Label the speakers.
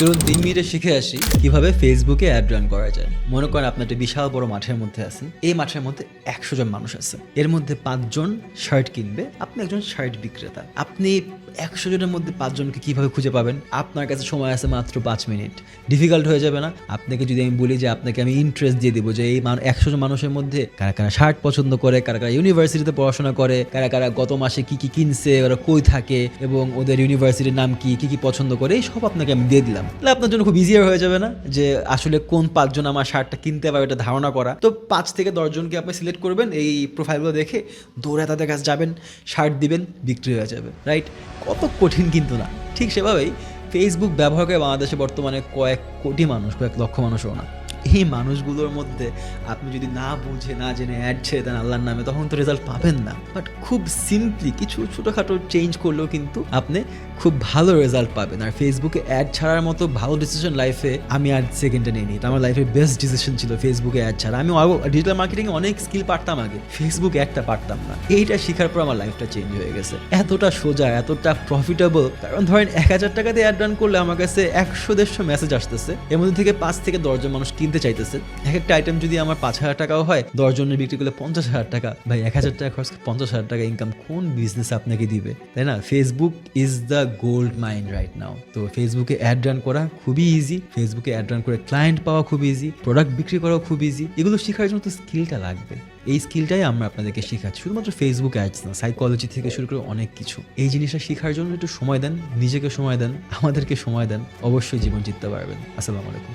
Speaker 1: চলুন তিন মিনিটে শিখে আসি কীভাবে ফেসবুকে অ্যাড রান করা যায়। মনে করেন আপনি একটা বিশাল বড় মাঠের মধ্যে আছেন। এই মাঠের মধ্যে একশো জন মানুষ আছে। এর মধ্যে পাঁচজন শার্ট কিনবে। আপনি একজন শার্ট বিক্রেতা। আপনি একশো জনের মধ্যে পাঁচজনকে কীভাবে খুঁজে পাবেন? আপনার কাছে সময় আছে মাত্র পাঁচ মিনিট। ডিফিকাল্ট হয়ে যাবে না। আপনাকে যদি আমি বলি যে আপনাকে আমি ইন্টারেস্ট দিয়ে দেবো যে এই একশো জন মানুষের মধ্যে কারা কারা শার্ট পছন্দ করে, কারা কারা ইউনিভার্সিটিতে পড়াশোনা করে, কারা কারা গত মাসে কি কি কিনছে, ওরা কই থাকে এবং ওদের ইউনিভার্সিটির নাম কি কি কি পছন্দ করে, এই সব আপনাকে আমি দিয়ে দিলাম। তাহলে আপনার জন্য খুব ইজিয়ার হয়ে যাবে না যে আসলে কোন পাঁচজন আমার শার্টটা কিনতে পারবে এটা ধারণা করা। তো পাঁচ থেকে দশজনকে আপনি সিলেক্ট করবেন, এই প্রোফাইলগুলো দেখে দৌড়ে তাদের কাছে যাবেন, শার্ট দিবেন, বিক্রি হয়ে যাবে রাইট কত কঠিন কিন্তু না। ঠিক সেভাবেই ফেসবুক ব্যবহার করে বাংলাদেশে বর্তমানে কয়েক কোটি মানুষ, কয়েক লক্ষ মানুষও না। এই মানুষগুলোর মধ্যে আপনি যদি না বুঝে, না জেনে অ্যাড ছেড়ে দেন আল্লাহর নামে, তখন তো রেজাল্ট পাবেন না। বাট খুব সিম্পলি কিছু ছোটোখাটো চেঞ্জ করলেও কিন্তু আপনি খুব ভালো রেজাল্ট পাবেন। আর ফেসবুকে অ্যাড ছাড়ার মতো ভালো ডিসিশন লাইফে আমি আর সেকেন্ডে নিয়ে নিই আমার লাইফের বেস্ট ডিসিশন ছিল ফেসবুকে অ্যাড ছাড়া। আমি ডিজিটাল মার্কেটিংয়ে অনেক স্কিল পারতাম আগে। ফেসবুক অ্যাডটা পারতাম না। এইটা শেখার পর আমার লাইফটা চেঞ্জ হয়ে গেছে। এতটা সোজা, এতটা প্রফিটেবল কারণ ধরেন এক হাজার টাকা দিয়ে অ্যাড রান করলে আমার কাছে একশো, দেড়শো মেসেজ আসতেছে। এর মধ্যে থেকে পাঁচ থেকে দশজন মানুষ কিনতে চাইতেছে। এক একটা আইটেম যদি আমার পাঁচ হাজার টাকাও হয় দশজনের বিক্রি করলে পঞ্চাশ হাজার টাকা। ভাই, এক হাজার টাকা খরচ পঞ্চাশ হাজার টাকা ইনকাম কোন বিজনেস আপনাকে দিবে? তাই না? Facebook is the gold mind right now তো ফেসবুকে অ্যাড রান করা খুবই ইজি ফেসবুকে অ্যাড রান করে ক্লায়েন্ট পাওয়া খুব ইজি প্রোডাক্ট বিক্রি করাও খুব ইজি এগুলো শেখার জন্য তো স্কিলটা লাগবে। এই স্কিলটাই আমরা আপনাদেরকে শেখাচ্ছি। শুধুমাত্র ফেসবুক অ্যাডস না সাইকোলজি থেকে শুরু করে অনেক কিছু। এই জিনিসটা শেখার জন্য একটু সময় দেন, নিজেকে সময় দেন, আমাদেরকে সময় দেন। অবশ্যই জীবন জিততে পারবেন। আসসালামু আলাইকুম।